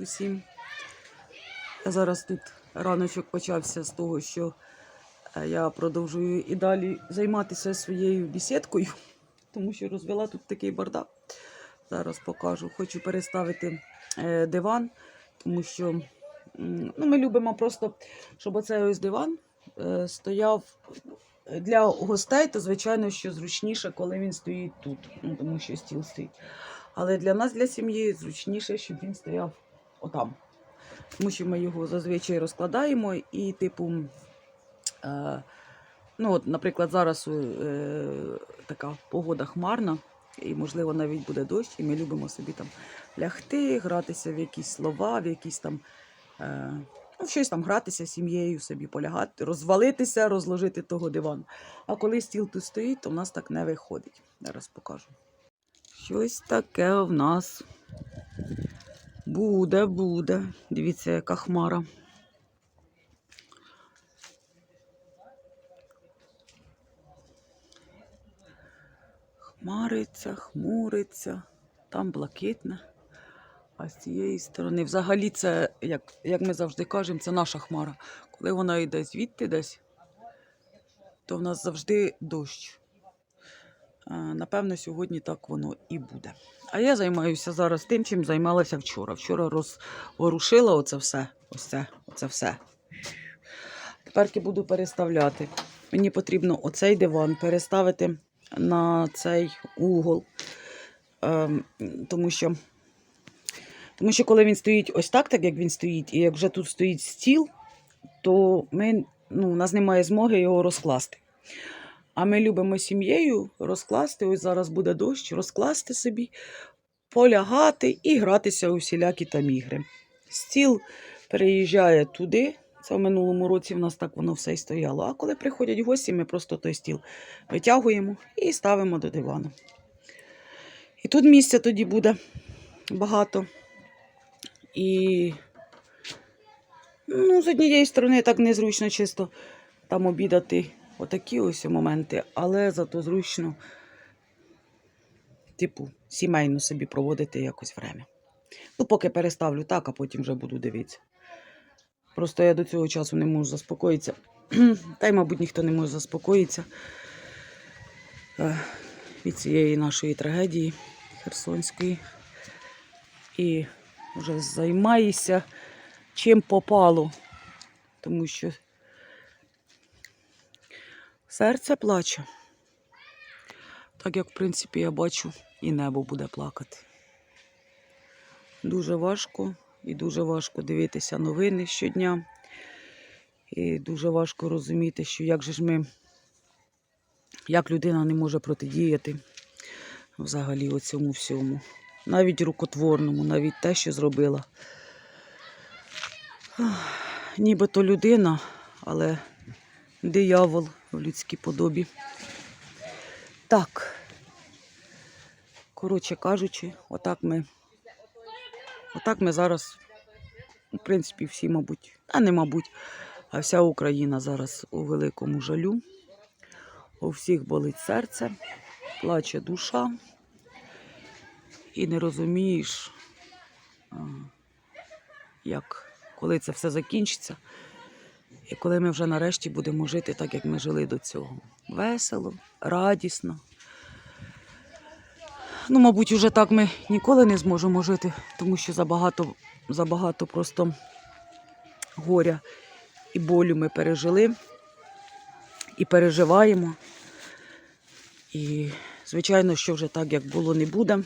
усім. Зараз тут раночок почався з того, що е, я продовжую і далі займатися своєю бісідкою, тому що розвела тут такий бардак. Зараз покажу. Хочу переставити е, диван, тому що ну, ми любимо просто, щоб оцей ось диван е, стояв для гостей, то звичайно, що зручніше, коли він стоїть тут, ну, тому що стіл стоїть. Але для нас, для сім'ї, зручніше, щоб він стояв отам. Тому що ми його зазвичай розкладаємо і, типу, е, ну, от, наприклад, зараз е, така погода хмарна, і, можливо, навіть буде дощ, і ми любимо собі там лягти, гратися в якісь слова, в якісь там. Е, ну, щось там гратися з сім'єю, собі полягати, розвалитися, розложити того дивану. А коли стіл тут стоїть, то в нас так не виходить. Зараз покажу. Щось таке в нас буде, буде. Дивіться, яка хмара. Хмариться, хмуриться, там блакитне. А з цієї сторони, взагалі, це, як, як ми завжди кажемо, це наша хмара. Коли вона йде звідти десь, то в нас завжди дощ. Напевно, сьогодні так воно і буде. А я займаюся зараз тим, чим займалася вчора. Вчора розворушила оце все. Ось це, оце все. Тепер буду переставляти. Мені потрібно оцей диван переставити на цей угол. Ем, тому що тому що коли він стоїть ось так, так як він стоїть, і як вже тут стоїть стіл, то ми, ну, у нас немає змоги його розкласти. А ми любимо сім'єю розкласти, ось зараз буде дощ, розкласти собі, полягати і гратися у всілякі там ігри. Стіл переїжджає туди. Це в минулому році в нас так воно все і стояло. А коли приходять гості, ми просто той стіл витягуємо і ставимо до дивану. І тут місця тоді буде багато. І ну, з однієї сторони так незручно чисто там обідати отакі ось моменти, але зато зручно, типу, сімейно собі проводити якось время. Ну, поки переставлю так, а потім вже буду дивитися. Просто я до цього часу не можу заспокоїтися. Та й, мабуть, ніхто не може заспокоїтися е, від цієї нашої трагедії Херсонської. І вже займаюся чим попало, тому що серце плаче. Так як, в принципі, я бачу, і небо буде плакати. Дуже важко і дуже важко дивитися новини щодня. І дуже важко розуміти, що як же ж ми, як людина не може протидіяти взагалі оцьому всьому. Навіть рукотворному, навіть те, що зробила. Нібито людина, але диявол в людській подобі. Так. Коротше кажучи, отак ми, отак ми зараз, в принципі, всі, мабуть, а не мабуть, а вся Україна зараз у великому жалю. У всіх болить серце, плаче душа. І не розумієш, як, коли це все закінчиться, і коли ми вже нарешті будемо жити так, як ми жили до цього. Весело, радісно. Ну, мабуть, уже так ми ніколи не зможемо жити, тому що забагато, забагато просто горя і болю ми пережили і переживаємо. І, звичайно, що вже так, як було, не буде.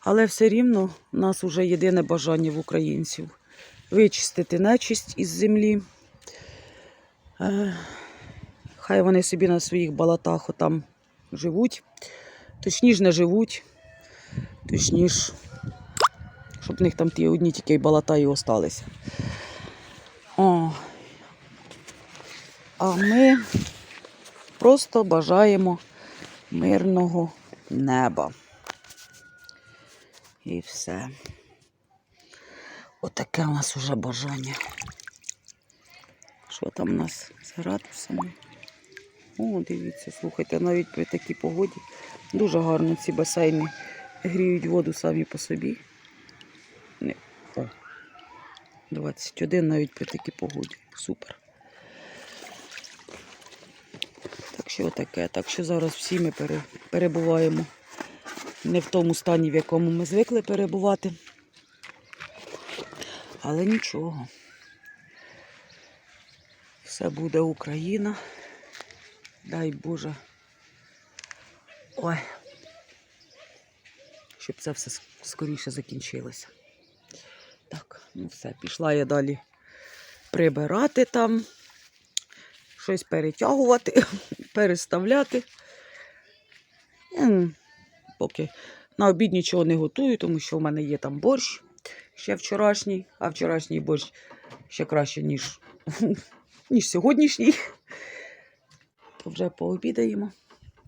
Але все рівно в нас вже єдине бажання в українців вичистити нечисть із землі. Е, Хай вони собі на своїх балатах отам живуть, точніше не живуть, точніше, щоб в них там ті одні тільки й балата і осталися. О. А ми просто бажаємо мирного неба. І все. Отаке у нас уже бажання. Що там у нас з градусами? О, дивіться, слухайте, навіть при такій погоді дуже гарно ці басейни гріють воду самі по собі. Не- 21 навіть при такій погоді. Супер. Так що таке. Так що зараз всі ми перебуваємо не в тому стані, в якому ми звикли перебувати. Але нічого. Все буде Україна. Дай Боже. Ой. Щоб це все скоріше закінчилося. Так, ну все, пішла я далі прибирати там, щось перетягувати, переставляти. Поки на обід нічого не готую, тому що в мене є там борщ ще вчорашній, а вчорашній борщ ще краще, ніж, ніж сьогоднішній. То вже пообідаємо,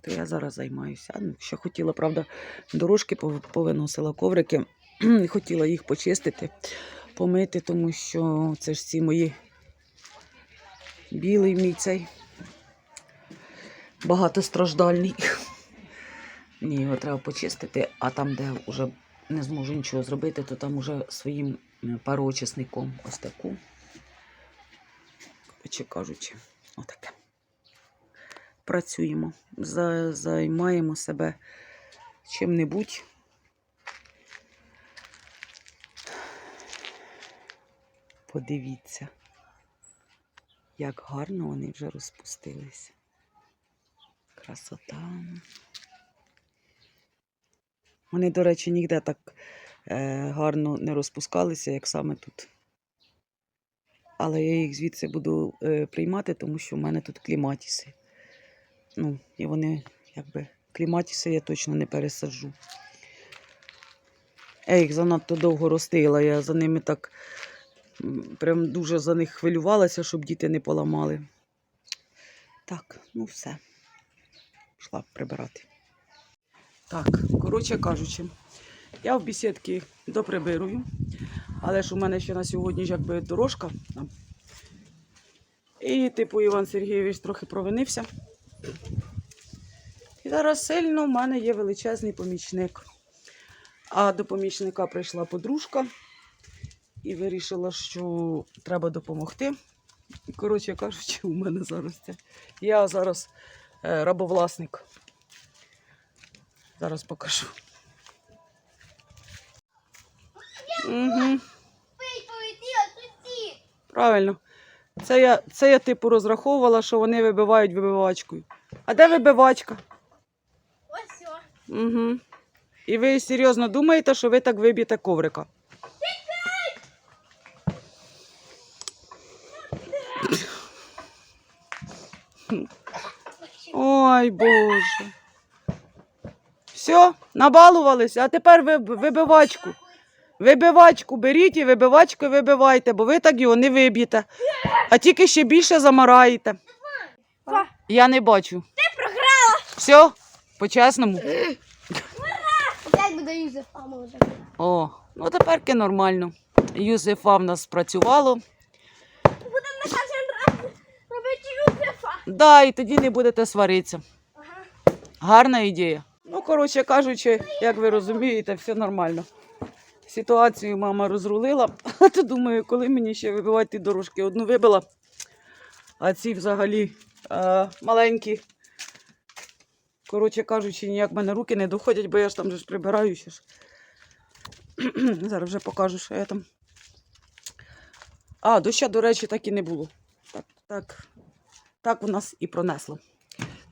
то я зараз займаюся. Ну, ще хотіла, правда, дорожки повиносила коврики. хотіла їх почистити, помити, тому що це ж ці мої білий мій цей багатостраждальний. Мені його треба почистити, а там, де вже не зможу нічого зробити, то там уже своїм е, пароочисником ось таку. Коротше кажучи, отаке. Працюємо, За- займаємо себе чим-небудь. Подивіться, як гарно вони вже розпустилися. Красота. Вони, до речі, ніде так е, гарно не розпускалися, як саме тут. Але я їх звідси буду е, приймати, тому що в мене тут кліматіси. Ну, і вони, якби, кліматіси я точно не пересаджу. Я їх занадто довго ростила, я за ними так прям дуже за них хвилювалася, щоб діти не поламали. Так, ну все. Пішла прибирати. Так, коротше кажучи, я в бесідки доприбирую, але ж у мене ще на сьогодні ж якби дорожка. І, типу, Іван Сергійович трохи провинився. І зараз сильно в мене є величезний помічник. А до помічника прийшла подружка і вирішила, що треба допомогти. Коротше кажучи, у мене зараз це. Я зараз е, рабовласник. Зараз покажу. Угу, правильно. Це я, це я типу розраховувала, що вони вибивають вибивачкою. А де вибивачка? Ось. Угу. І ви серйозно думаєте, що ви так виб'єте коврика? Ой, Боже. Все, набалувалися, а тепер ви, вибивачку. Вибивачку беріть і вибивачку вибивайте, бо ви так його не виб'єте, а тільки ще більше замараєте. Я не бачу. Ти програла! Все, по-чесному. Опять буде Юзефа. О, ну теперки нормально. Юзефа в нас спрацювало. Будемо на кожен раз робити Юзефа. Да, і тоді не будете сваритися. Гарна ідея. Коротше кажучи, як ви розумієте, все нормально. Ситуацію мама розрулила. А то думаю, коли мені ще вибивати ті дорожки, одну вибила, а ці взагалі е, маленькі. Коротше кажучи, ніяк в мене руки не доходять, бо я ж там же ж. Зараз вже покажу, що я там. А, доща, до речі, так і не було. Так, так, так у нас і пронесло.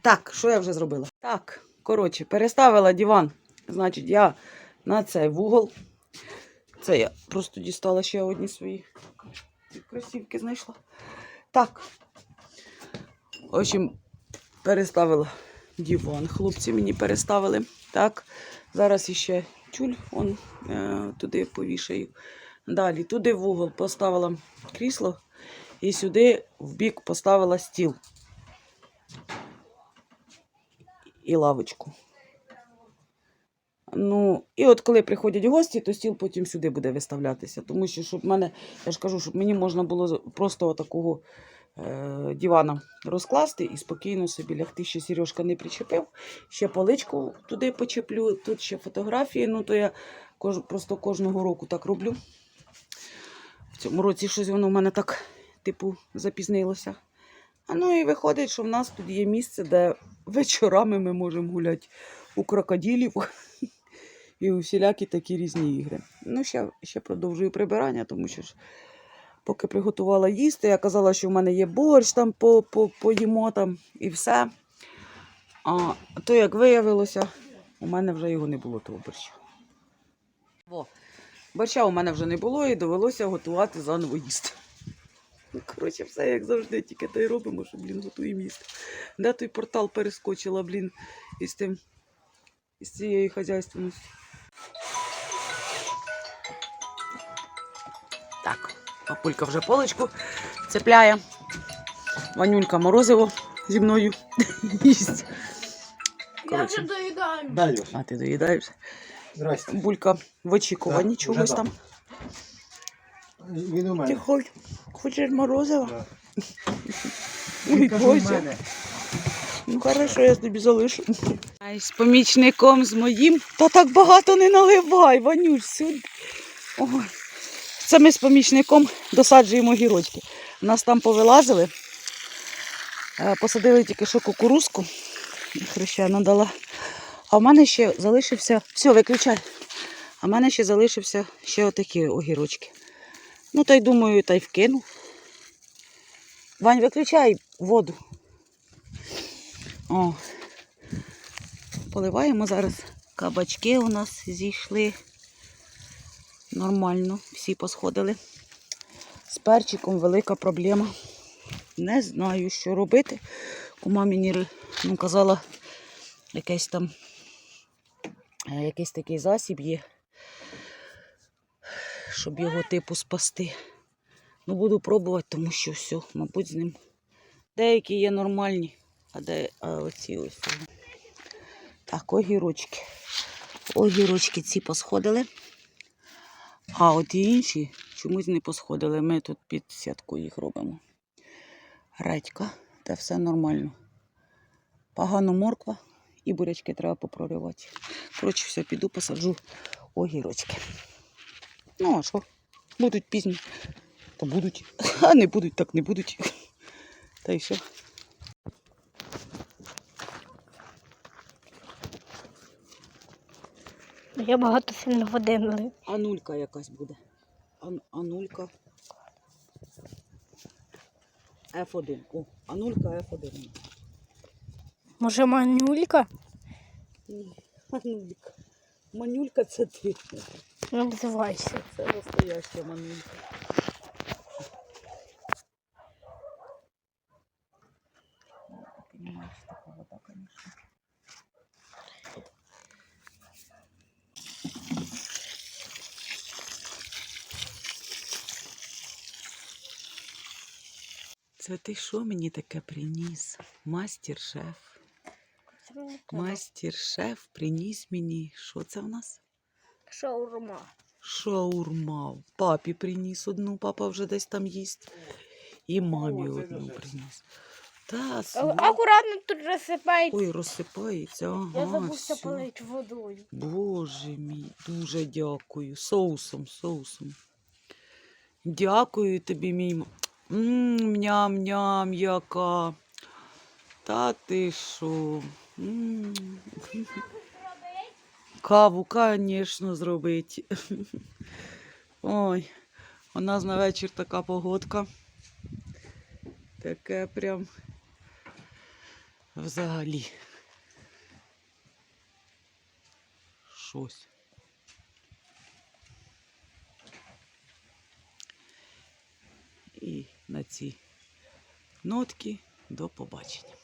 Так, що я вже зробила? Так, коротше, переставила диван. Значить, я на цей вугол. Це я просто дістала ще одні свої кросівки знайшла. Так. В общем, переставила диван. Хлопці мені переставили. Так. Зараз іще тюль он, е, туди повішаю. Далі туди в угол поставила крісло і сюди в бік поставила стіл і лавочку. Ну, і от коли приходять гості, то стіл потім сюди буде виставлятися. Тому що, щоб мене, я ж кажу, щоб мені можна було просто такого е, дивана розкласти і спокійно собі лягти. Ще Сережка не причепив. Ще поличку туди почеплю, тут ще фотографії. Ну, то я кож, просто кожного року так роблю. В цьому році щось воно в мене так, типу, запізнилося. А ну і виходить, що в нас тут є місце, де вечорами ми можемо гуляти у крокодилів і у всілякі такі різні ігри. Ну, ще, ще продовжую прибирання, тому що ж поки приготувала їсти, я казала, що в мене є борщ там по, по, поїмо там і все. А то, як виявилося, у мене вже його не було того борщу. Борща у мене вже не було і довелося готувати заново їсти. Ну, Коротше, все як завжди, тільки то й робимо, що, блін, готуємо їсти. Де той портал перескочила, блін, із тим, із цією хазяйственністю. Так, папулька вже поличку цепляє. Ванюлька морозиво зі мною їсть. Я вже доїдаю. Да, А ти доїдаєш? здрасте. Булька в очікуванні чогось там. Він у мене. хоч, хочеш морозиво? Да. Ой, Боже. Ну, хорошо, я тобі залишу. Ай, з помічником з моїм. Та так багато не наливай, Ванюш, сюди. Ой. Це ми з помічником досаджуємо гірочки. Нас там повилазили. Е, Посадили тільки що кукурузку. Хрещена дала. А в мене ще залишився. Все, виключай. А в мене ще залишився ще отакі огірочки. Ну, та й думаю, та й вкину. Вань, виключай воду. О. Поливаємо зараз. Кабачки у нас зійшли. Нормально, всі посходили. З перчиком велика проблема. Не знаю, що робити. Кума мені ну, казала, якийсь там е, якийсь такий засіб є, щоб його типу спасти. Ну, буду пробувати, тому що все, мабуть, з ним. Деякі є нормальні, а де а оці ось. Так, огірочки. Огірочки ці посходили. А от і інші чомусь не посходили. Ми тут під сітку їх робимо. Редька, та все нормально. Погано морква і бурячки треба попроривати. Коротше, все, піду посаджу огірочки. Ну, а що? Будуть пізні, то будуть. А не будуть, так не будуть. Та й все. Я багато сильно води налив. Анулька якась буде. Ан, анулька. F1. О, анулька F1. Може, манюлька? Ні, Анулька. Манюлька це ти. Називайся. Це настояща манюлька. Це ти що мені таке приніс? Мастер-шеф. Мастер-шеф приніс мені. Що це в нас? Шаурма. Шаурма. Папі приніс одну, папа вже десь там їсть. І мамі О, одну вже. приніс. Та, Акуратно тут розсипається. Ой, розсипається. Ага, Я забувся полити водою. Боже мій, дуже дякую. Соусом, соусом. Дякую тобі, мій. М- М, Ням-ням, яка. Та ти що? Каву, звісно, зробити. Ой, у нас на вечір така погодка. Таке прям взагалі. Щось. І на ці нотки до побачення.